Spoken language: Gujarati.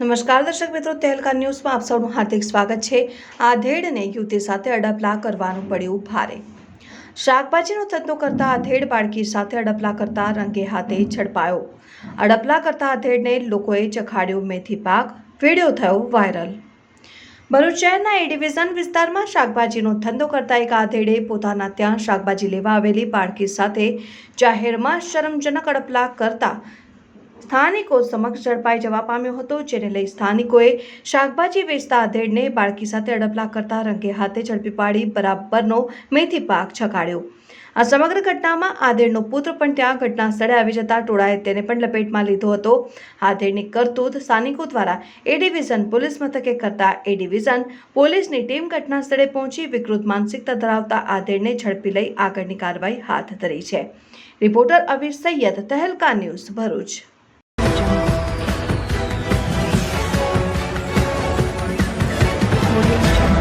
નમસ્કાર દર્શક મિત્રો, તેલકા ન્યૂઝમાં આપ સૌનું હાર્દિક સ્વાગત છે. આધેડને યુવતી સાથે અડપલા કરવાનું પડ્યું ભારે. શાકભાજીનો ધંધો કરતા અધેડ બાળકી સાથે અડપલા કરતા રંગે હાથે ઝડપાયો. અડપલા કરતા અધેડને લોકોએ ચખાડ્યો મેથી પાક, વીડિયો થયો વાયરલ. ભરૂચ શહેરના એ ડિવિઝન વિસ્તારમાં શાકભાજીનો ધંધો કરતા એક આધેડે પોતાના ત્યાં શાકભાજી લેવા આવેલી બાળકી સાથે જાહેરમાં શરમજનક અડપલા કરતા સ્થાનિકો સમક્ષ ઝડપાઈ જવા પામ્યો હતો, જેને લઈ સ્થાનિકોએ શાકભાજી વેચતા આધેડને બાળકી સાથે અડપલા કરતા રંગે હાથે ઝડપી પાડી બરાબરનો મેથી પાક છકાડ્યો. આ સમગ્ર ઘટનામાં આધેડનો પુત્ર પણ ત્યાં ઘટના સ્થળે આવી જતા ટોળાએ તેને પણ લપેટમાં લીધો હતો. આધેડની કરતૂત સ્થાનિકો દ્વારા એ ડિવિઝન પોલીસ મથકે કરતા એ ડિવિઝન પોલીસની ટીમ ઘટના સ્થળે પહોંચી વિકૃત માનસિકતા ધરાવતા આધેડને ઝડપી લઈ આગળની કાર્યવાહી હાથ ધરી છે. Reporter Avir Sayed Tehelka news Bharuch. Mọi!